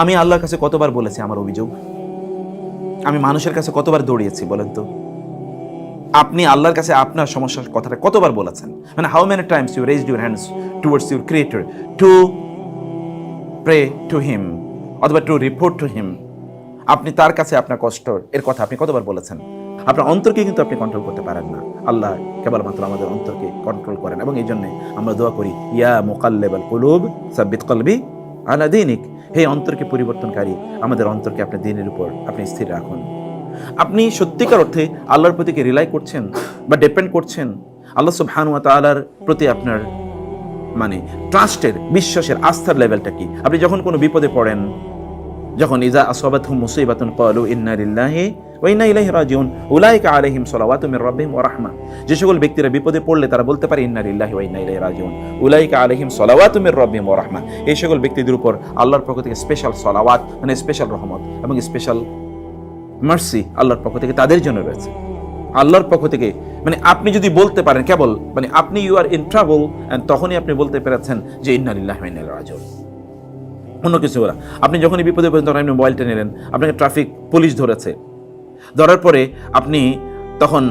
আমি আল্লাহর কাছে কতবার বলেছি আমার অভিযোগ? আমি মানুষের কাছে কতবার দৌড়িয়েছি বলেন তো? আপনি আল্লাহর কাছে আপনার সমস্যার কথাটা কতবার বলেছেন? মানে how many times you raise your hands towards your creator to pray to him অথবা টু রিপোর্ট টু হিম আপনি তার কাছে আপনার কষ্ট এর কথা আপনি কতবার বলেছেন? আপনার অন্তরকে কিন্তু আপনি কন্ট্রোল করতে পারেন না। আল্লাহ কেবলমাত্র আমাদের অন্তরকে কন্ট্রোল করেন এবং এই জন্যে আমরা দোয়া করি, ইয়া মোকাল্লেবাল কুলুব সাব্বিত কলবি আলা দিনিক। হে অন্তরকে পরিবর্তনকারী, আমাদের অন্তরকে আপনার দিনের উপর আপনি স্থির রাখুন। আপনি সত্যিকার অর্থে আল্লাহর প্রতি কি রিলাই করছেন বা ডিপেন্ড করছেন? আল্লাহ সুবহানুয়া ওয়া তাআলার প্রতি আপনার মানে ট্রাস্টের বিশ্বাসের আস্থার লেভেলটা কি? আপনি যখন কোনো বিপদে পড়েন, যখন ইজা আসবাত হুম মুসিবাতুন, ক্বালু ইন্না লিল্লাহি ওয়া ইন্না ইলাইহি রাজিউন। উলাইকা আলাইহিম সালাওয়াতু মির রাব্বিহিম ওয়া রাহমা যে সকল ব্যক্তিরা বিপদে পড়লে তারা বলতে পারে, ইন্না লিল্লাহি ওয়া ইন্না ইলাইহি রাজিউন। উলাইকা আলাইহিম সালাওয়াতু মির রাব্বিহিম ওয়া রাহমা এই সকল ব্যক্তিদের উপর আল্লাহর পক্ষ থেকে স্পেশাল সালাওয়াত মানে স্পেশাল রহমত এবং স্পেশাল মার্সি আল্লাহর পক্ষ থেকে তাদের জন্য রয়েছে। আল্লাহর পক্ষ থেকে মানে আপনি যদি বলতে পারেন, কেবল মানে আপনি ইউ আর ইন ট্রাভেল তখনই আপনি বলতে পেরেছেন যে ইন্নালিল্লাহ রাজল অন্য কিছু ওরা আপনি যখনই বিপদে পড়েন, তখন আপনি মোবাইলটা নিলেন আপনাকে ট্রাফিক পুলিশ ধরেছে। ধরার পরে আপনি তখন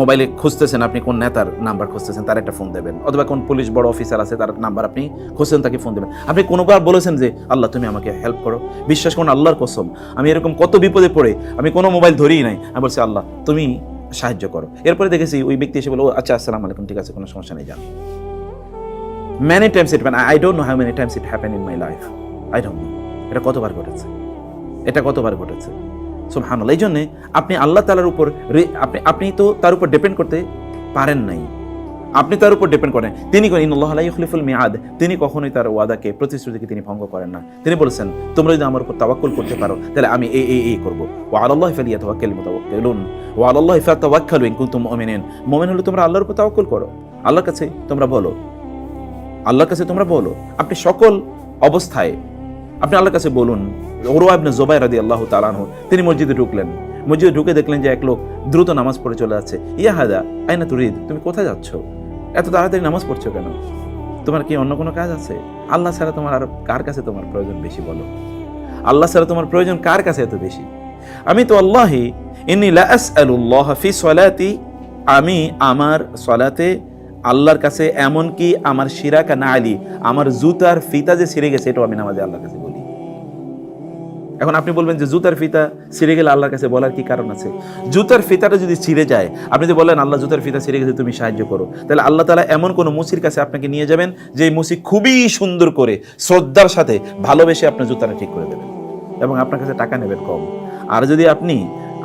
মোবাইলে খুঁজতেছেন আপনি কোন নেতার নাম্বার খুঁজতেছেন, তার একটা ফোন দেবেন, অথবা কোন পুলিশ বড় অফিসার আছে তার নাম্বার আপনি খুঁজছেন, তাকে ফোন দেবেন। আপনি কোনোবার বলেছেন যে, আল্লাহ, তুমি আমাকে হেল্প করো। বিশ্বাস করুন, আল্লাহর কসম, আমি এরকম কত বিপদে পড়ে, আমি কোনো মোবাইল ধরিই নাই। আমি বলছি, আল্লাহ, তুমি সাহায্য করো। এরপরে দেখেছি ওই ব্যক্তি এসে বলো আচ্ছা আসসালাম আলাইকুম, ঠিক আছে, কোনো সমস্যা নেই, যান। Many times it I don't know how many times it happen in my life I don't know এটা কতবার ঘটেছে? এটা কতবার ঘটেছে? সুবহানাল্লাহ। এই জন্যে আপনি আল্লাহ তালার উপর আপনি আপনি তো তার উপর ডিপেন্ড করতে পারেন নাই। আপনি তার উপর ডিপেন্ড করেন। তিনি করেন ইন্নাল্লাহ লা ইউখলিফুল তিনি কখনোই তার ওয়াদাকে, প্রতিশ্রুতিকে তিনি ভঙ্গ করেন না। তিনি বলেছেন, তোমরা যদি আমার উপর তাওয়াক্কুল করতে পারো, তাহলে আমি এই এই এই করব। ওয়া আলাল্লাহি ফালিয়াতাওয়াক্কালিল মুতাওয়াক্কিলুন। ওয়া আলাল্লাহি ফাতাওয়াক্কালু ইন কুনতুম মুমিনিন। মুমিন হলে তোমরা আল্লাহর উপর তাওয়াক্কুল করো। আল্লাহর কাছে তোমরা বলো। আল্লাহর কাছে তোমরা বলো। আপনি সকল অবস্থায় আপনি আল্লাহর কাছে বলুন ওরওয়া ইবনে জুবাইর রাদিয়াল্লাহু তাআলা আনহু, তিনি মসজিদে ঢুকলেন। মসজিদে ঢুকে দেখলেন যে এক লোক দ্রুত নামাজ পড়ে চলে যাচ্ছে। ইয়া হাদা, আইনা তুরিদ, তুমি কোথায় যাচ্ছ? এত তাড়াতাড়ি নামাজ পড়ছো কেন? তোমার কি অন্য কোনো কাজ আছে? আল্লাহ ছাড়া তোমার আর কার কাছে তোমার প্রয়োজন বেশি বলো? আল্লাহ ছাড়া তোমার প্রয়োজন কার কাছে এত বেশি? আমি তো আল্লাহি, ইন্নি লা আসআলুল্লাহ ফি সলাতি, আমি আমার সলাতে আল্লাহর কাছে এমন কি আমার শিরাকা না আলি আমার জুতার ফিতা যে ছিঁড়ে গেছে, এটাও আমি নামাজে আল্লাহর কাছে এখন আপনি বলবেন যে জুতার ফিতা ছিঁড়ে গেলে আল্লাহর কাছে বলার কি কারণ আছে? জুতার ফিতাটা যদি ছিঁড়ে যায়, আপনি যদি বলেন, আল্লাহ, জুতার ফিতা ছিঁড়ে গেছে তুমি সাহায্য করো। তাহলে আল্লাহ তালা এমন কোনো মুসির কাছে আপনাকে নিয়ে যাবেন যে মুসি খুবই সুন্দর করে, শ্রদ্ধার সাথে ভালোবেসে আপনার জুতাটা ঠিক করে দেবেন এবং আপনার কাছে টাকা নেবেন কম। আর যদি আপনি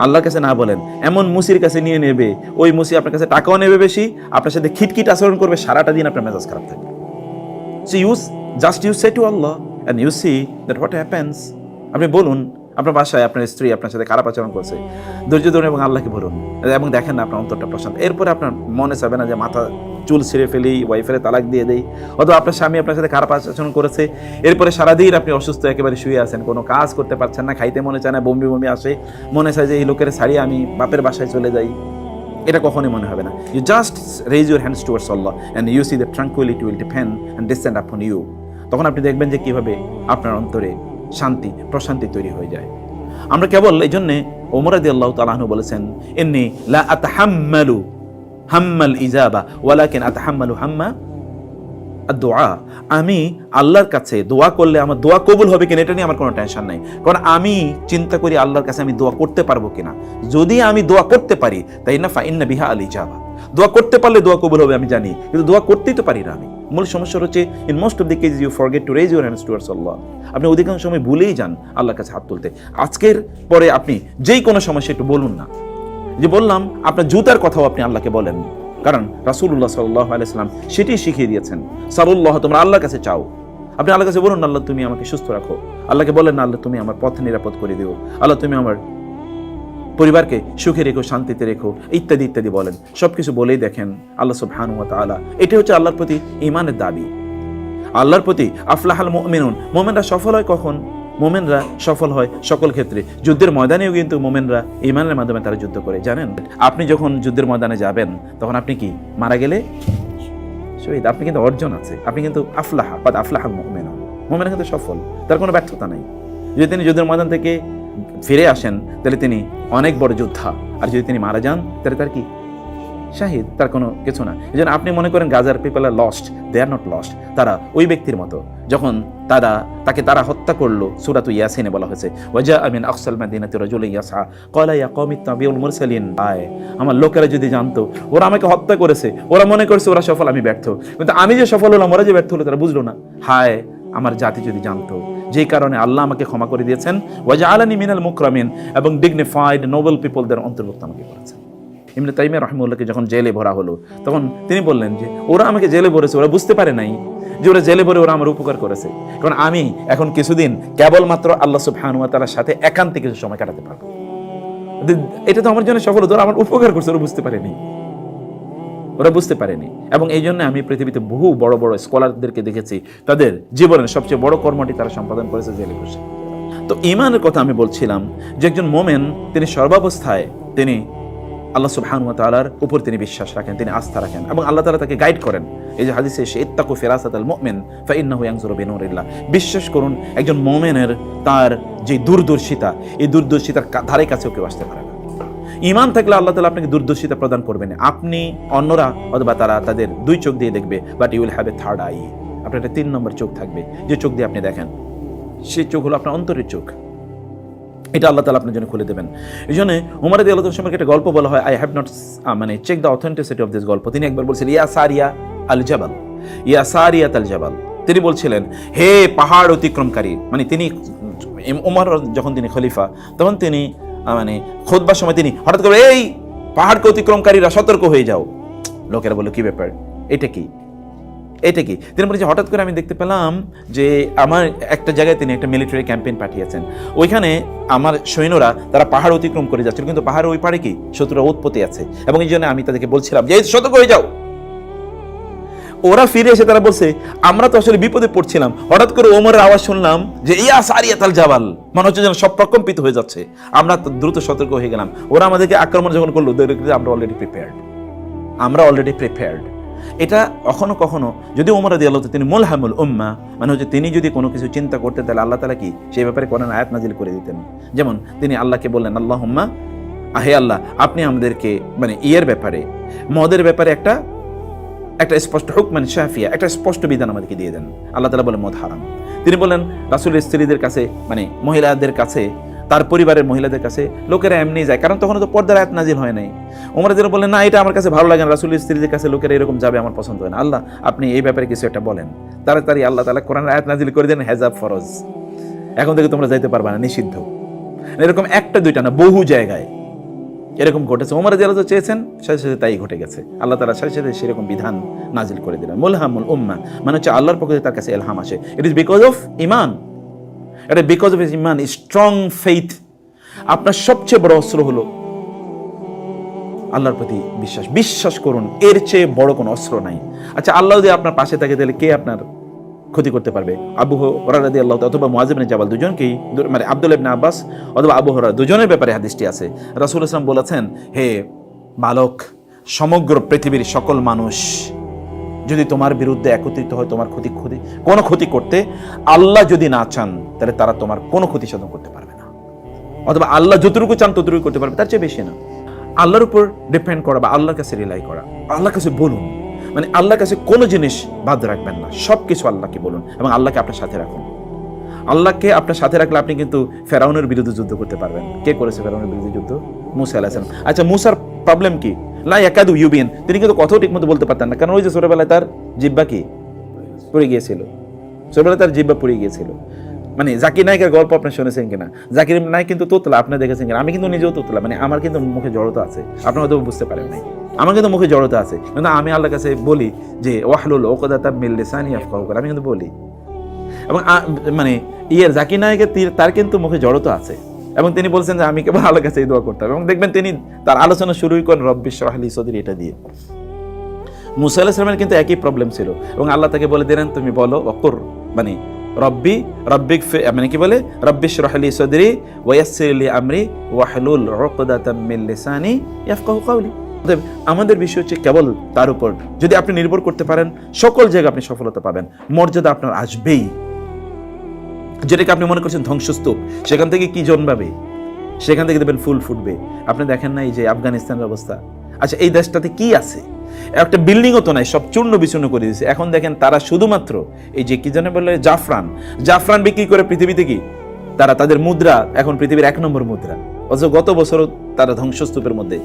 আল্লাহর কাছে না বলেন, এমন মুসির কাছে নিয়ে নেবে, ওই মুসি আপনার কাছে টাকাও নেবে বেশি, আপনার সাথে খিটখিট আচরণ করবে, সারাটা দিন আপনার মেজাজ খারাপ থাকবে। So use just you say to Allah and you see that what happens আপনি বলুন, আপনার বাসায় আপনার স্ত্রী আপনার সাথে খারাপ আচরণ করছে, ধৈর্য ধরুন এবং আল্লাহকে বলুন। এবং দেখেন না আপনার অন্তরটা প্রশান্ত। এরপরে আপনার মনে চাবে না যে মাথা, চুল ছিঁড়ে ফেলি ওয়াইফের তালাক দিয়ে দেই, অথবা আপনার স্বামী আপনার সাথে খারাপ আচরণ করেছে। এরপরে সারাদিন আপনি অসুস্থ, একেবারে শুয়ে আছেন, কোনো কাজ করতে পারছেন না, খাইতে মনে চায় না, বমি বমি আসে, মনে চায় যে এই লোকের ছাড়িয়ে আমি বাপের বাসায় চলে যাই। এটা কখনোই মনে হবে না। You just raise your hands towards Allah and you see the tranquility will depend and descend upon you তখন আপনি দেখবেন যে কীভাবে আপনার অন্তরে শান্তি, প্রশান্তি তৈরি হয়ে যায়। আমরা কেবল এই জন্যে ওমরাদি আল্লাহ তালাহনু বলেছেন এমনি লা আতাহাম্মালু হাম্মাল ইজাবা, ওয়ালাকিন আতাহাম্মালু হাম্মা দোয়া আমি আল্লাহর কাছে দোয়া করলে আমার দোয়া কবুল হবে কিনা এটা নিয়ে আমার কোনো টেনশন নাই। কারণ আমি চিন্তা করি আল্লাহর কাছে আমি দোয়া করতে পারব কিনা। যদি আমি দোয়া করতে পারি তাই না ফাইন্না বিহা আলী যাবা দোয়া করতে পারলে দোয়া কবুল হবে, আমি জানি। কিন্তু দোয়া করতেই তো পারি না আমি। মূল সমস্যা হচ্ছে in most of the case you forget to raise your hands towards Allah আপনি অধিকাংশ সময় ভুলেই যান আল্লাহর কাছে হাত তুলতে। আজকের পরে আপনি যেই কোনো সমস্যা একটু বলুন না। যে বললাম, আপনার জুতার কথাও আপনি আল্লাহকে বলেন কারণ রাসুল্লাহ সাল্লাহ আলাইসাল্লাম সেটি শিখিয়ে দিয়েছেন। সারুল্লাহ, তোমরা আল্লাহর কাছে চাও। আপনি আল্লাহর কাছে বলুন, আল্লাহ তুমি আমাকে সুস্থ রাখো। আল্লাহকে বলেন না আল্লাহ তুমি আমার পথ নিরাপদ করে দিও। আল্লাহ তুমি আমার পরিবারকে সুখে রেখো, শান্তিতে রেখো, ইত্যাদি ইত্যাদি বলেন। সব কিছু বলেই দেখেন আল্লাহ সুবহানু ওয়া তাআলা। এটা হচ্ছে আল্লাহর প্রতি ইমানের দাবি। আল্লাহর প্রতি আফলাহাল মুমিনুন, মোমেনরা সফল হয় কখন? মোমেনরা সফল হয় সকল ক্ষেত্রে। যুদ্ধের ময়দানেও কিন্তু মোমেনরা ইমানের মাধ্যমে তারা যুদ্ধ করে, জানেন? আপনি যখন যুদ্ধের ময়দানে যাবেন, তখন আপনি কি মারা গেলে? শহীদ, আপনি কিন্তু অর্জন আছে, আপনি কিন্তু আফলাহা বা আফলাহাল মুমিনুন। মোমেনা কিন্তু সফল, তার কোনো ব্যর্থতা নাই। যদি তিনি যুদ্ধের ময়দান থেকে ফিরে আসেন, তাহলে তিনি অনেক বড় যোদ্ধা। আর যদি তিনি মারা যান, তাহলে তার কি? শাহিদ, তার কোনো কিছু না। এই আপনি মনে করেন গাজার people are lost they are not lost তারা ওই ব্যক্তির মতো। যখন তারা, তাকে তারা হত্যা করল, সুরাতু ইয়াসিনে বলা হয়েছে, ওয়াজা আমিন আকসাল মাদিনাতি রাজুল ইয়াসা ক্বালা ইয়া কওমি তাবিউল মুরসালিন। আয়, আমার লোকেরা যদি জানতো, ওরা আমাকে হত্যা করেছে, ওরা মনে করছে ওরা সফল, আমি ব্যর্থ। কিন্তু আমি যে সফল হলাম, ওরা যে ব্যর্থ হলো, তারা বুঝলো না। হায়, আমার জাতি যদি জানতো যেই কারণে আল্লাহ আমাকে ক্ষমা করে দিয়েছেন। ওয়াজা আলানি মিনাল মুকরামিন, এবং ডিগনিফাইড নোবেল পিপলদের অন্তর্ভুক্ত আমাকে করেছেন। ইমনে তাইমিয়া রহমুল্লাহকে যখন জেলে ভরা হলো, তখন তিনি বললেন যে, ওরা আমাকে জেলে ভরেছে, ওরা বুঝতে পারে নাই যে ওরা জেলে ভরে ওরা আমার উপকার করেছে। কারণ আমি এখন কিছুদিন কেবলমাত্র আল্লাহ সুবহানুয়া তাআলার সাথে একান্তে কিছু সময় কাটাতে পারব। এটা তো আমার জন্য সফল ওরা আমার উপকার করছে, ওরা বুঝতে পারেনি। ওরা বুঝতে পারেনি। এবং এই জন্য আমি পৃথিবীতে বহু বড় বড় স্কলারদেরকে দেখেছি, তাদের জীবনের সবচেয়ে বড় কর্মটি তারা সম্পাদন করেছে জেলে বসে তো ইমানের কথা আমি বলছিলাম যে একজন মোমেন, তিনি সর্বাবস্থায় তিনি আল্লাহ সুবহানুয়া তাআলার উপর তিনি বিশ্বাস রাখেন, তিনি আস্থা রাখেন এবং আল্লাহ তালা তাকে গাইড করেন। এই যে হাদিসে সে ইত্তাকু ফিরাসাত আল মুমিন ফাইন্নাহু ইয়ানজুরু বিনুরিল্লাহ। বিশ্বাস করুন, একজন মোমেনের তার যে দূরদর্শিতা, এই দূরদর্শিতার ধারে কাছেও কেউ আসতে পারে ইমান থাকলে আল্লাহ তালা আপনাকে দুর্দশিতা প্রদান করবেন। আপনি অন্যরা অথবা তারা তাদের দুই চোখ দিয়ে দেখবে but you will have a third eye আপনার একটা তিন নম্বর চোখ থাকবে, যে চোখ দিয়ে আপনি দেখেন। সেই চোখ হলো আপনার অন্তরের চোখ। এটা আল্লাহ তালা আপনার জন্য খুলে দেবেন। এই জন্য উমার দি আল্লাহ সম্পর্কে একটা গল্প বলা হয় আই হ্যাভ নট মানে check the authenticity of this গল্প। তিনি একবার বলছিলেন, ইয়া সারিয়া আল জাবাল ইয়া সারিয়াত আল জাবাল তিনি বলছিলেন, হে পাহাড় অতিক্রমকারী। মানে তিনি উমর যখন তিনি খলিফা, তখন তিনি মানে খোদবার সময় তিনি হঠাৎ করে, এই পাহাড়কে অতিক্রমকারীরা সতর্ক হয়ে যাও। লোকেরা বলল, কি ব্যাপার? এটা কি? এটা কি? তিনি বলেছে হঠাৎ করে আমি দেখতে পেলাম যে, আমার একটা জায়গায় তিনি একটা মিলিটারি ক্যাম্পেইন পাঠিয়েছেন। ওইখানে আমার সৈন্যরা, তারা পাহাড় অতিক্রম করে যাচ্ছিল। কিন্তু পাহাড়ের ওই পাড়ে কি? শত্রুরা উৎপত্তি আছে। এবং এই জন্য আমি তাদেরকে বলছিলাম যে সতর্ক হয়ে যাও। ওরা ফিরে এসে তারা বলছে, আমরা তো আসলে বিপদে পড়ছিলাম। হঠাৎ করে ওমরের আওয়াজ শুনলাম যে, ইয়া সারিয়াতাল জাবাল। মনে হচ্ছে যেন সব প্রকম্পিত হয়ে যাচ্ছে। আমরা দ্রুত সতর্ক হয়ে গেলাম। ওরা আমাদেরকে আক্রমণ যখন করল আমরা অলরেডি প্রিপেয়ার্ড আমরা অলরেডি প্রিপেয়ার্ড এটা কখনো কখনো, যদি ওমর রাদি আল্লাহ তিনি মুলহামুল উম্মা মানে হচ্ছে তিনি যদি কোনো কিছু চিন্তা করতেন, তাহলে আল্লাহ তালা কি সেই ব্যাপারে কোরআন আয়াত নাজিল করে দিতেন? যেমন তিনি আল্লাহকে বললেন আল্লাহ হুম্মা আহে আল্লাহ, আপনি আমাদেরকে মানে ইয়ের ব্যাপারে, মদের ব্যাপারে একটা একটা স্পষ্ট হুক মানে শাফিয়া, একটা স্পষ্ট বিধান আমাদেরকে দিয়ে দেন। আল্লাহ তালা বলে মদ হারাম। তিনি বলেন রাসুলের স্ত্রীদের কাছে মানে মহিলাদের কাছে, তার পরিবারের মহিলাদের কাছে লোকেরা এমনি যায়, কারণ তখন তো পর্দার আয়াত নাজিল হয় নাই। ওমর যেন বললেন, না, এটা আমার কাছে ভালো লাগে না, রাসুলের স্ত্রীদের কাছে লোকেরা এরকম যাবে, আমার পছন্দ হয় না। আল্লাহ, আপনি এই ব্যাপারে কিছু একটা বলেন। তাড়াতাড়ি আল্লাহ তালা কোরআন আয়াত নাজিল করে দেন, হেজাব ফরজ। এখন থেকে তোমরা যাইতে পারবে না, নিষিদ্ধ। এরকম একটা দুইটা না, বহু জায়গায়। এরকম ঘটেছে। ওমর রাজি আল্লাহ চেয়েছেন, সাথে সাথে তাই ঘটে গেছে। আল্লাহ তালা সাথে সাথে সেরকম বিধান নাজিল করে দিলেন। মুলহামুল উম্মা মানে হচ্ছে আল্লাহর পক্ষ তার কাছে এলহাম আসে। ইট ইজ বিকজ অফ ইমান এটা বিকজ অফ ইমান স্ট্রং ফেইথ আপনার সবচেয়ে বড় অস্ত্র হলো আল্লাহর প্রতি বিশ্বাস। বিশ্বাস করুন, এর চেয়ে বড় কোনো অস্ত্র নাই। আচ্ছা আল্লাহ যদি আপনার পাশে থাকে, তাহলে কে আপনার ক্ষতি করতে পারবে। আবু হরাদি আল্লাহ অথবা মুআজিব ইবনে জাবাল দুজনকেই মানে আব্দুল ইবনে আব্বাস অথবা আবু হরা দুজনের ব্যাপারে হাদিসটি আছে। রাসূল ইসলাম বলেছেন, হে বালক সমগ্র পৃথিবীর সকল মানুষ, যদি তোমার বিরুদ্ধে একত্রিত হয় তোমার ক্ষতি ক্ষতি, কোনো ক্ষতি করতে আল্লাহ যদি না চান, তাহলে তারা তোমার কোনো ক্ষতি সাধন করতে পারবে না। অথবা আল্লাহ যতটুকু চান ততটুকু করতে পারবে, তার চেয়ে বেশি না। আল্লাহর উপর ডিপেন্ড করা বা আল্লাহর কাছে রিলাই করা, আল্লাহর কাছে বলুন মানে আল্লাহর কাছে কোনো জিনিস বাদ রাখবেন না। সব কিছু আল্লাহকে বলুন এবং আল্লাহকে আপনার সাথে রাখুন। আল্লাহকে আপনার সাথে রাখলে আপনি কিন্তু ফেরাউনের বিরুদ্ধে যুদ্ধ করতে পারবেন। কে করেছে ফেরাউনের বিরুদ্ধে যুদ্ধ? মুসা আলাহিসাম আচ্ছা মুসার প্রবলেম কি? লা একাদু ইউবিন। তিনি কিন্তু কথাও ঠিক মতো বলতে পারতেন না। কারণ ওই যে ছোটবেলায় তার জিব্বা কি? পড়ে গিয়েছিল। ছোটবেলায় তার জিব্বা পড়ে গিয়েছিল। মানে জাকির নায়কের গল্প আপনি শুনেছেন কিনা? জাকির নায়ক কিন্তু তোতলা, আপনি দেখেছেন কিনা? আমি কিন্তু নিজেও তোতলা মানে আমার কিন্তু মুখে জড়তা আছে। আপনি হয়তো বুঝতে পারেন নাই। আমার কিন্তু মুখে জড়তা আছে। কিন্তু আমি আল্লাহর কাছে বলি যে, ওয়াহলুল ওকদাতা মিল্লিসানি আফকাহু কর আমি কিন্তু বলি। এবং মানে ইয়ের জাকির নায়কের তীর- তার কিন্তু মুখে জড়তা আছে। এবং তিনি বলছেন যে, আমি কেবল আল্লাহর কাছে এই দোয়া করতাম। এবং দেখবেন তিনি তার আলোচনা শুরুই করেন রব্বিশ রাহলি সদির, এটা দিয়ে। মুসা আলাহ সালামের কিন্তু একই প্রবলেম ছিল। এবং আল্লাহ তাকে বলে দিলেন, তুমি বলো অকর মানে রব্বি, রব্বিক ফি- মানে কি বলে? রব্বিশ রহলি সদরি ওয়াসিরলি আমরি ওয়াহলুল উকদাতাম মিন লিসানি ইয়াফকাহু কাওলি। অতএব আমাদের বিষয় হচ্ছে কেবল তার উপর। যদি আপনি নির্ভর করতে পারেন, সকল জায়গায় আপনি সফলতা পাবেন। মর্যাদা আপনার আসবেই। যেটাকে আপনি মনে করছেন ধ্বংসস্তূপ, সেখান থেকে কি জন্মাবে? সেখান থেকে দেখবেন ফুল ফুটবে। আপনি দেখেন না এই যে আফগানিস্তানের অবস্থা। আচ্ছা এই দেশটাতে কি আছে? একটা বিল্ডিংও তো নাই, সব চূর্ণ বিচূর্ণ করে দিয়েছে। এখন দেখেন তারা শুধুমাত্র এই যে কি জানে বললে জাফরান। জাফরান বিক্রি করে পৃথিবীতে কি? তারা তাদের মুদ্রা, এখন পৃথিবীর এক নম্বর মুদ্রা। অথচ গত বছরও তারা ধ্বংসস্তূপের মধ্যে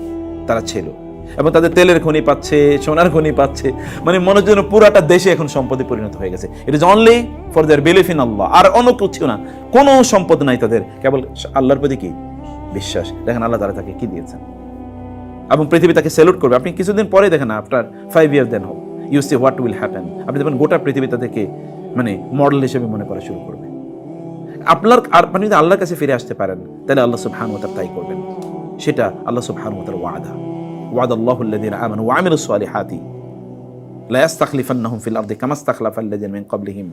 তারা ছিল। এবং তাদের তেলের খনি পাচ্ছে, সোনার খনি পাচ্ছে। মানে মনে হচ্ছে যেন পুরাটা দেশে এখন সম্পদে পরিণত হয়ে গেছে। It is only for their belief in Allah আর অন্য কিছু না। কোনো সম্পদ নাই তাদের। কেবল আল্লাহর প্রতি কি? বিশ্বাস। দেখেন আল্লাহ তারা তাকে কি দিয়েছেন? এবং পৃথিবী তাকে স্যালুট করবে। আপনি কিছুদিন পরে দেখেন আফটার ফাইভ ইয়ার দেন হোক you see what will happen আপনি দেখবেন গোটা পৃথিবী তাদেরকে মানে মডেল হিসেবে মনে করা শুরু করবে। আপনার, আর আপনি যদি আল্লাহর কাছে ফিরে আসতে পারেন, তাহলে আল্লাহ সুবহানাহু ওয়া তাই করবেন। সেটা আল্লাহ সুবহানাহু ওয়া তাআলার ওয়াদা। ওয়াদা আল্লাহু আল্লাযীনা আমানু ওয়া আমিলুস সালিহাতি। লা ইয়াস্তাখলিফান্নাহুম ফিল আরদি কামা ইস্তাখলাফা আল্লাযীনা মিন ক্বাবলিহিম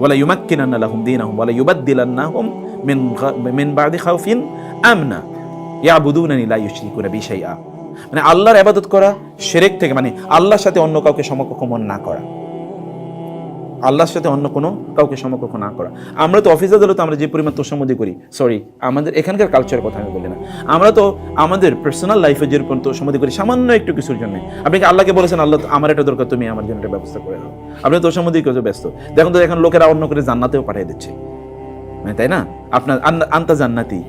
ওয়ালা ইউমাক্কিনান্না লাহুম দীনাহুম ওয়ালা ইউবাদদিলান্নাহুম মিন মিন বাদি খাউফিন আমনা। ইয়াবুদুনানি লা ইউশরিকুনা বি শাইআ। মানে আল্লাহর ইবাদত করা, শিরক থেকে মানে আল্লাহর সাথে অন্য কাউকে সমকক্ষ মন না করা। আল্লাহর সাথে অন্য কোনো কাউকে সমকক্ষ না করা। আমরা তো অফিস আদালতে আমরা যে পরিমাণ তোষামদি করি সরি আমাদের এখানকার কালচারের কথা আমি বলি না। আমরা তো আমাদের পার্সোনাল লাইফে যে রকম তোষামদি করি, সামান্য একটু কিছুর জন্য। আপনি আল্লাহকে বলেছেন, আল্লাহ, আমার এটা দরকার, তুমি আমার জন্য একটা ব্যবস্থা করে দাও। আপনি তোষামদি করতে ব্যস্ত। দেখুন তো, এখন লোকেরা অন্য করে জান্নাতেও পাঠিয়ে দিচ্ছে। মানে তাই না? আপনার আন- আন্তা জান্নাতি।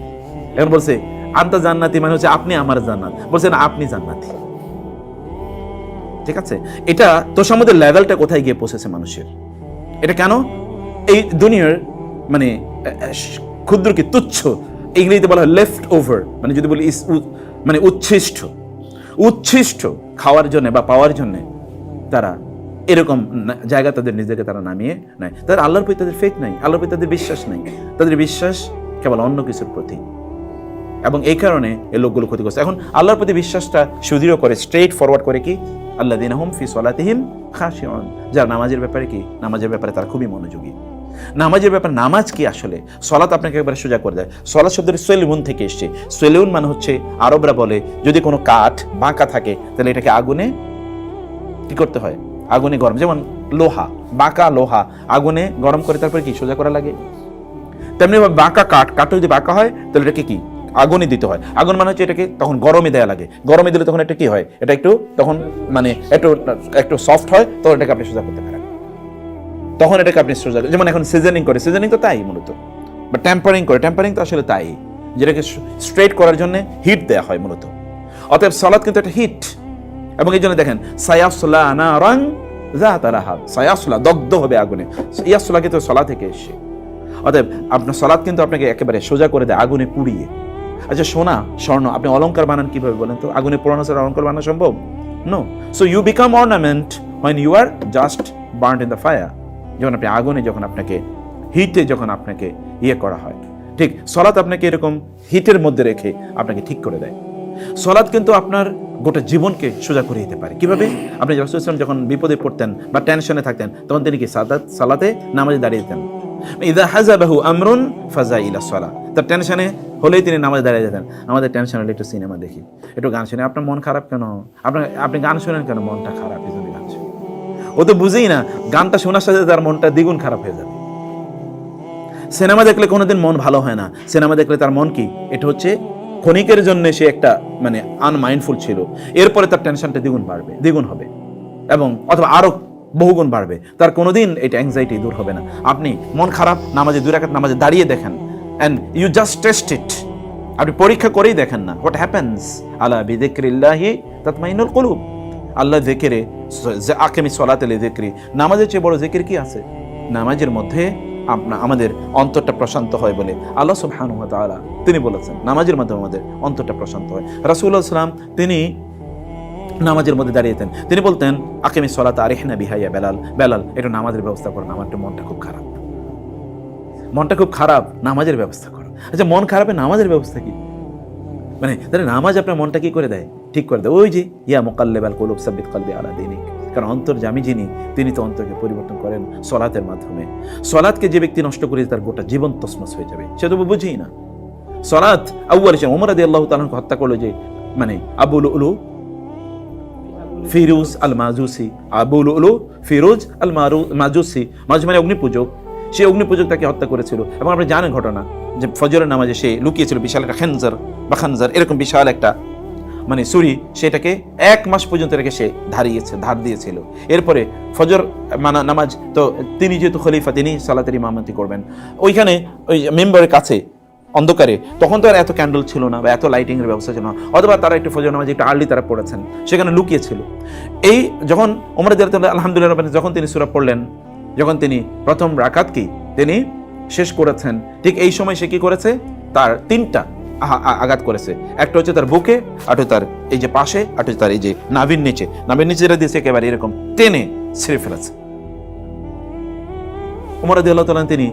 এখন বলছে, আন্তা জান্নাতি মানে হচ্ছে আপনি আমার জান্নাত। বলছেন আপনি জান্নাতি। ঠিক আছে? এটা তোষামদের লেভেলটা কোথায় গিয়ে পৌঁছেছে মানুষের? এটা কেন? এই দুনিয়ার মানে ক্ষুদ্র কি তুচ্ছ ইংরেজিতে বলা হয় লেফট ওভার মানে যদি বলি মানে উচ্ছিষ্ট। উচ্ছিষ্ট খাওয়ার জন্য বা পাওয়ার জন্য তারা এরকম জায়গা তাদের নিজেকে তারা নামিয়ে নেয়। তাদের আল্লাহর প্রতি তাদের ফেক নাই, আল্লাহর প্রতি তাদের বিশ্বাস নাই। তাদের বিশ্বাস কেবল অন্য কিছুর প্রতি। এবং এই কারণে এই লোকগুলো ক্ষতিগ্রস্ত। এখন আল্লাহর প্রতি বিশ্বাসটা সুদৃঢ় করে স্ট্রেট ফরওয়ার্ড করে কি? আল্লাহ দিন হুম ফি সলাতিহিম খাসিয়ন যারা নামাজের ব্যাপারে কি? নামাজের ব্যাপারে তারা খুবই মনোযোগী। নামাজের ব্যাপারে নামাজ কি আসলে? সলাত আপনাকে একবারে সোজা করে দেয়। সলাৎ শব্দের সোয়েলুন থেকে এসছে। সোয়েলুন মানে হচ্ছে আরবরা বলে, যদি কোনো কাঠ বাঁকা থাকে, তাহলে এটাকে আগুনে কি করতে হয়? আগুনে গরম। যেমন লোহা, বাঁকা লোহা, আগুনে গরম করে তারপরে কি? সোজা করা লাগে? তেমনি বাঁকা কাঠ কাঠ যদি বাঁকা হয়, তাহলে এটাকে কি? আগুনে দিতে হয়। আগুন মানে হচ্ছে এটাকে তখন গরমে দেওয়া লাগে। গরমে দিলে তখন এটা কি হয়? এটা একটু তখন মানে একটু একটু সফট হয়, তখন এটাকে আপনি সোজা করতে পারেন। তখন এটাকে আপনি সোজা যেমন এখন সিজনিং করে সিজনিং তো তাই মূলত। বা টেম্পারিং করে টেম্পারিং তো আসলে তাই। যেটাকে স্ট্রেট করার জন্য হিট দেওয়া হয় মূলত। অতএব সালাদ কিন্তু একটা হিট এবং এই জন্য দেখেন, সায়াসলা না রং যা তারা হাত সায়াসলা দগ্ধ হবে আগুনে। ইয়াসলা কিন্তু সলা থেকে এসে। অতএব আপনার সলাদ কিন্তু আপনাকে একেবারে সোজা করে দেয়, আগুনে পুড়িয়ে। আচ্ছা সোনা, স্বর্ণ, আপনি অলংকার বানান কীভাবে বলেন তো? আগুনে পোড়ানো ছাড়া অলংকার বানানো সম্ভব? No so you become ornament when you are just burn in the fire যখন আপনি আগুনে, যখন আপনাকে হিটে, যখন আপনাকে ইয়ে করা হয়। ঠিক, সলাৎ আপনাকে এরকম হিটের মধ্যে রেখে আপনাকে ঠিক করে দেয়। সলাৎ কিন্তু আপনার গোটা জীবনকে সোজা করে দিতে পারে। কীভাবে? আপনি যখন বিপদে পড়তেন বা টেনশনে থাকতেন, তখন তিনি কি সালাতে নামাজে দাঁড়িয়ে যেতেন? ইদা হাজাবাহু আমরুন ফাজা ইলা সলা। তার টেনশনে হলেই তিনি নামাজে দাঁড়িয়ে যেতেন। আমাদের টেনশন হলে একটু সিনেমা দেখি। একটু গান শুনে। আপনার মন খারাপ কেন? আপনার, আপনি গান শুনেন কেন? মনটা খারাপ, এই জন্য গান শুনি। ও তো বুঝেই না, গানটা শোনার সাথে তার মনটা দ্বিগুণ খারাপ হয়ে যাবে। সিনেমা দেখলে কোনোদিন মন ভালো হয় না। সিনেমা দেখলে তার মন কি? এটা হচ্ছে ক্ষণিকের জন্য সে একটা মানে আনমাইন্ডফুল ছিল। এরপরে তার টেনশনটা দ্বিগুণ বাড়বে, দ্বিগুণ হবে। এবং অথবা আরও বহুগুণ বাড়বে। তার কোনোদিন এটা অ্যাংজাইটি দূর হবে না। আপনি মন খারাপ, নামাজে দুই রাকাত নামাজে দাঁড়িয়ে দেখেন। And you just test it আপনি পরীক্ষা করেই দেখেন না। হোয়াট হ্যাপেন্স আলা বিদিক্রিল্লাহি তাতমাইনুল কুলুব। আল্লাহ জেকেরে আকেমি সলাতেলে জেকরি। নামাজের চেয়ে বড় জেকের কি আছে? নামাজের মধ্যে আপনা আমাদের অন্তরটা প্রশান্ত হয় বলে আল্লাহ তাআলা তিনি বলেছেন, নামাজের মাধ্যমে আমাদের অন্তরটা প্রশান্ত হয়। রাসূলুল্লাহ সাল্লাম তিনি নামাজের মধ্যে দাঁড়িয়েতেন তিনি বলতেন, আকেমি সলাত আরিহনা বিহাইয়া বেলাল। বেলাল একটু নামাজের ব্যবস্থা করুন আমার একটু মনটা খুব খারাপ। মনটা খুব খারাপ? নামাজের ব্যবস্থা করো। আচ্ছা মন খারাপে নামাজের ব্যবস্থা কি? মানে তাহলে নামাজ আপনার মনটা কি করে দেয়? ঠিক করে দেয়। ওই যে, ইয়া মোকাল্লেবাল কলুব, সাব্বিত কলবে আলা দিনিক। কারণ অন্তর্জামী যিনি, তিনি তো অন্তরকে পরিবর্তন করেন সলাতের মাধ্যমে। সলাৎকে যে ব্যক্তি নষ্ট করে তার গোটা জীবন তসমস হয়ে যাবে। সে তো বুঝেই না। সলাৎ আলিস ওমর আদি আল্লাহ তালাকে হত্যা করল যে মানে আবুল উলু ফিরুজ আল মাজুসি আবুল উলু ফিরোজ আল মারু মাজুসি। মাঝ মানে অগ্নিপূজক। সে অগ্নিপূজক তাকে হত্যা করেছিল। এবং আপনি জানেন ঘটনা, যে ফজরের নামাজে সে লুকিয়েছিল বিশাল একটা খেনজার বা খানজার, এরকম বিশাল একটা মানে সুরি সেটাকে এক মাস পর্যন্ত রেখে সে ধারিয়েছে, ধার দিয়েছিল। এরপরে ফজর মানা নামাজ, তো তিনি যেহেতু খলিফা, তিনি সালাতের ইমামতি করবেন। ওইখানে ওই মেম্বারের কাছে অন্ধকারে, তখন তো আর এত ক্যান্ডেল ছিল না বা এত লাইটিং এর ব্যবস্থা ছিল না। অথবা তারা একটু ফজর নামাজ একটু আর্লি তারা পড়েছেন, সেখানে লুকিয়েছিল। এই যখন ওমর দিয়াল আলহামদুলিল্লাহ যখন তিনি সূরা পড়লেন, যখন তিনি প্রথম রাকাতকে তিনি শেষ করেছেন, ঠিক এই সময় সে কি করেছে? তার তিনটা আঘাত করেছে। একটা হচ্ছে তার বুকে, আর তার এই যে পাশে, আর তার এই যে নাভির নিচে। নাভির নিচে যেটা দিয়েছে একেবারে এরকম টেনে ছিঁড়ে ফেলেছে। উমর রাদিয়াল্লাহু তাআলা তিনি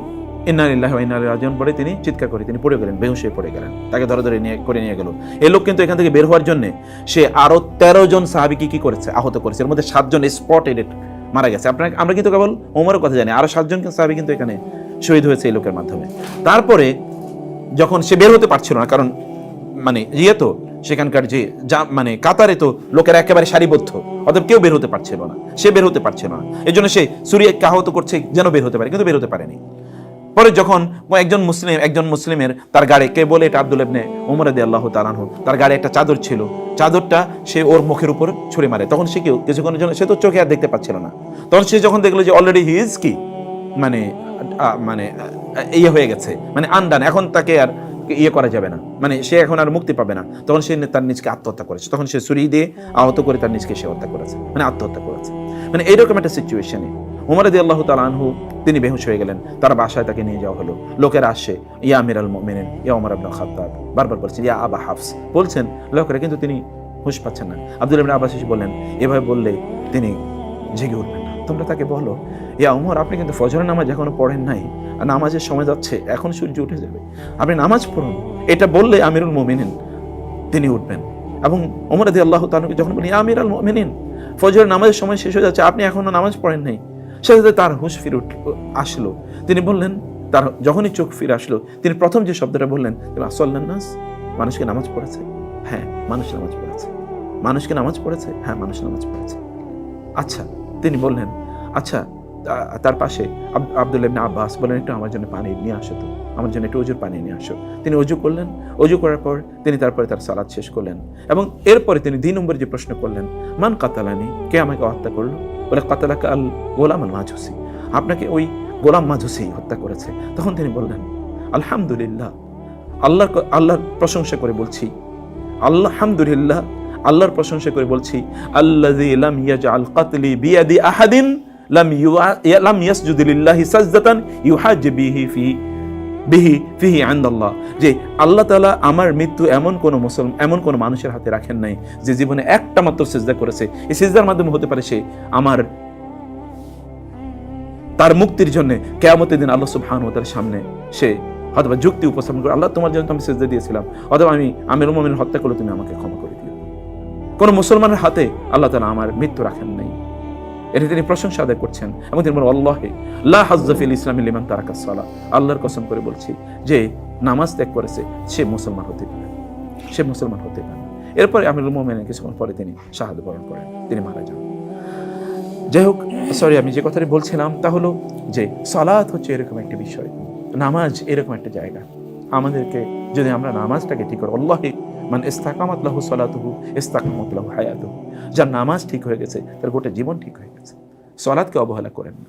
ইন্না লিল্লাহি ওয়া ইন্না ইলাইহি রাজিউন পরে তিনি চিৎকার করে, তিনি পড়ে গেলেন, বেহুশ হয়ে পড়ে গেলেন, তাকে ধরে ধরে নিয়ে করে নিয়ে গেল। এই লোক কিন্তু এখান থেকে বের হওয়ার জন্য সে আরও তেরো জন সাহাবিকে কি করেছে? আহত করেছে। এর মধ্যে সাতজন স্পট এডেট মারা গেছে। আপনার আমরা কিন্তু কেবল ওমরের কথা জানি। আরও সাতজন সাহাবি কিন্তু এখানে শহীদ হয়েছে এই লোকের মাধ্যমে। তারপরে যখন সে বের হতে পারছিল না, কারণ মানে ইয়ে তো, সেখানকার যে যা মানে কাতারে তো লোকেরা একেবারে সারিবদ্ধ, অতএব কেউ বের হতে পারছিল না। সে বের হতে পারছিল না। এই জন্য সে সুরিয়াকে আহত করছে, যেন বের হতে পারে, কিন্তু বের হতে পারেনি। পরে যখন একজন মুসলিম একজন মুসলিমের তার গাড়ি কে বলে এটা আব্দুল ইবনে উমর রাদি আল্লাহ তালানহু তার গাড়ি একটা চাদর ছিল। চাদরটা সে ওর মুখের উপর ছুঁড়ে মারে। তখন সে কেউ কিছুক্ষণের জন্য সে তো চোখে আর দেখতে পাচ্ছিল না। তখন সে যখন দেখল যে অলরেডি হি ইজ কি? মানে মানে ইয়ে হয়ে গেছে। মানে আনডান। এখন তাকে আর ইয়ে করা যাবে না। মানে সে এখন আর মুক্তি পাবে না। তখন সে তার নিজকে আত্মহত্যা করেছে। তখন সে ছুরি দিয়ে আহত করে তার নিজকে সে হত্যা করেছে। মানে আত্মহত্যা করেছে। মানে এইরকম একটা সিচুয়েশনে উমর রাদি আল্লাহ তালানহু তিনি বেহুশ হয়ে গেলেন। তার বাসায় তাকে নিয়ে যাওয়া হলো। লোকেরা আসে, ইয়া আমির আল মেনেন ইয়া ওমর আব্দুল খাত্তাব। বারবার বলছেন, ইয়া আবা হাফস। বলছেন, লোকেরা কিন্তু তিনি হুঁশ পাচ্ছেন না। আব্দুল ইবনে আব্বাস বললেন, এভাবে বললে তিনি জেগে উঠবেন না। তোমরা তাকে বলো, ইয়া উমর, আপনি কিন্তু ফজরের নামাজ এখনও পড়েন নাই আর নামাজের সময় যাচ্ছে, এখন সূর্য উঠে যাবে। আপনি নামাজ পড়ুন। এটা বললে আমিরুল মোমিনিন, তিনি উঠবেন। এবং ওমর আদি আল্লাহ তালুকে যখন বলি আমির আল মোমিনিন, ফজরের নামাজের সময় শেষ হয়ে যাচ্ছে, আপনি এখনও নামাজ পড়েন নাই। সাথে তার হুঁশ ফিরে আসলো। তিনি বললেন, তার যখনই চোখ ফিরে আসলো, তিনি প্রথম যে শব্দটা বললেন, তিনি মানুষকে নামাজ পড়েছে? হ্যাঁ মানুষ নামাজ পড়েছে। মানুষকে নামাজ পড়েছে? হ্যাঁ মানুষ নামাজ পড়েছে। আচ্ছা তিনি বললেন আচ্ছা তার পাশে আব্দুল ইবনে আব্বাস বলেন, একটু আমার জন্য পানি নিয়ে আসো তো। আমার জন্য একটু অজুর পানি নিয়ে আসো। তিনি অজু করলেন। অজু করার পর তিনি তারপরে তার সালাদ শেষ করলেন এবং এরপরে তিনি দুই নম্বর যে প্রশ্ন করলেন, মান কাতালানি? কে আমাকে হত্যা করল? বলে, কাতালাকা আল গোলাম আল মাঝুসি আপনাকে ওই গোলাম মাঝুসি হত্যা করেছে। তখন তিনি বললেন, আলহামদুলিল্লাহ, আল্লাহর ক- আল্লাহর প্রশংসা করে বলছি। আল্লাহ হামদুলিল্লাহ আল্লাহর প্রশংসা করে বলছি আল্লাহ ইয়াজআল কাতলি বিয়াদি আহাদিন লাম ইউআ- লাম ইয়াসজুদ সাজদাতান ফি বিহি ফিহি আনদাল্লাহ। যে আল্লাহ তাআলা আমার মৃত্যু এমন কোন এমন কোন মানুষের হাতে রাখেন নাই যে জীবনে একটা মাত্র সিজদা করেছে। এই সিজদার মাধ্যমে হতে পারে সে আমার তার মুক্তির জন্য কেয়ামতের দিন আল্লাহ সুবহান ও তার সামনে সে অথবা যুক্তি উপস্থাপন করে, আল্লাহ, তোমার জন্য আমি সেজদা দিয়েছিলাম। অথবা আমি আমির মোমিন হত্যা করলে তুমি আমাকে ক্ষমা করে দিও। কোন মুসলমানের হাতে আল্লাহ তালা আমার মৃত্যু রাখেন নাই। এটা তিনি প্রশংসা আদায় করছেন। এবং তিনি বলেন আল্লাহে লা হাজ্জাফিল ইসলাম লিমান তারাকা সালা। আল্লাহর কসম করে বলছি যে, নামাজ ত্যাগ করেছে, সে মুসলমান হতে পারে। সে মুসলমান হতে পারে এরপরে আমিরুল মোমেনের কিছুক্ষণ পরে তিনি শাহাদ বরণ করেন, তিনি মারা যান। যাই হোক সরি আমি যে কথাটি বলছিলাম তা হলো যে, সালাত হচ্ছে এরকম একটি বিষয়। নামাজ এরকম একটা জায়গা। আমাদেরকে যদি আমরা নামাজটাকে ঠিক করো আল্লাহে মানে ইস্তাকামাত লাহু সালাতুহু, ইস্তাকামাত লাহু হায়াতুহু। যার নামাজ ঠিক হয়ে গেছে, তার গোটা জীবন ঠিক হয়ে গেছে। সলাদকে অবহেলা করেন না।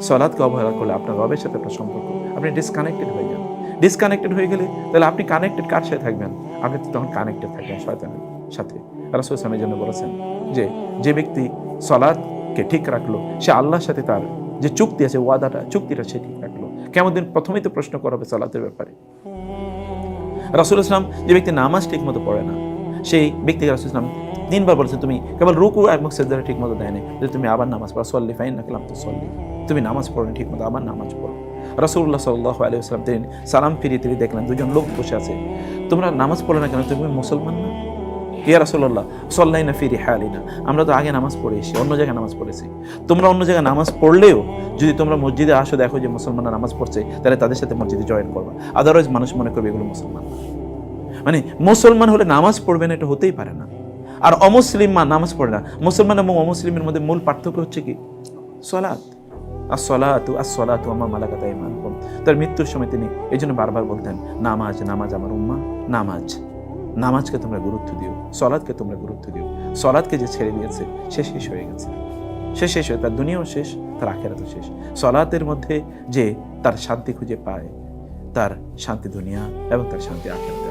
সলাদকে অবহেলা করলে আপনার রবের সাথে আপনার সম্পর্ক, আপনি ডিসকানেক্টেড হয়ে যান। ডিসকানেক্টেড হয়ে গেলে তাহলে আপনি কানেক্টেড কার সাথে থাকবেন? আপনি তখন কানেক্টেড থাকবেন শয়তানের সাথে। রাসুল ইসলামের জন্য বলেছেন যে যে ব্যক্তি সলাদকে ঠিক রাখল, সে আল্লাহর সাথে তার যে চুক্তি আছে, ওয়াদাটা, চুক্তিটা সে ঠিক রাখল। কেমন দিন প্রথমেই তো প্রশ্ন করা হবে সালাতের ব্যাপারে। রাসুল ইসলাম যে ব্যক্তি নামাজ ঠিক মতো পড়ে না, সেই ব্যক্তিকে রাসুল ইসলাম তিনবার বলেছে তুমি কেবল রুকু এবং সেজদারে ঠিক মতো দেয়নি। যে তুমি আবার নামাজ পড়ো, সল্লি ফাইন রাখলাম তো সল্লি। তুমি নামাজ পড়ো ঠিক মতো আবার নামাজ পড়ো। রাসুল্লাহ সাল্লাহ আলাইসালাম তিনি সালাম ফিরিয়ে ফিরিয়ে দেখলেন, দুজন লোক বসে আছে। তোমরা নামাজ পড়ো না কেন? তুমি মুসলমান না? ইয়া রাসুল্লাহ সল্লাই না ফিরি হালি না আমরা তো আগে নামাজ পড়ে এসেছি, অন্য জায়গায় নামাজ পড়েছি। তোমরা অন্য জায়গায় নামাজ পড়লেও যদি তোমরা মসজিদে আসো, দেখো যে মুসলমানরা নামাজ পড়ছে, তাহলে তাদের সাথে মসজিদে জয়েন করবা। আদারওয়াইজ মানুষ মনে করবে এগুলো মুসলমান মানে মুসলমান হলে নামাজ পড়বে না, এটা হতেই পারে না। আর অমুসলিম মা নামাজ পড়ে না। মুসলমান এবং অমুসলিমের মধ্যে মূল পার্থক্য হচ্ছে কি? সলাৎ। আসলাতু আসলাতু আমার মালাকাতা ইমান তার মৃত্যুর সময় তিনি এই জন্য বারবার বলতেন, নামাজ নামাজ আমার উম্মা, নামাজ। নামাজকে তোমরা গুরুত্ব দিও সলাদকে তোমরা গুরুত্ব দিও। সলাদকে যে ছেড়ে দিয়েছে, সে শেষ হয়ে গেছে। সে শেষ হয়, তার দুনিয়াও শেষ, তার আখেরাতও শেষ। সলাতের মধ্যে যে তার শান্তি খুঁজে পায়, তার শান্তি দুনিয়া এবং তার শান্তি আখেরাত।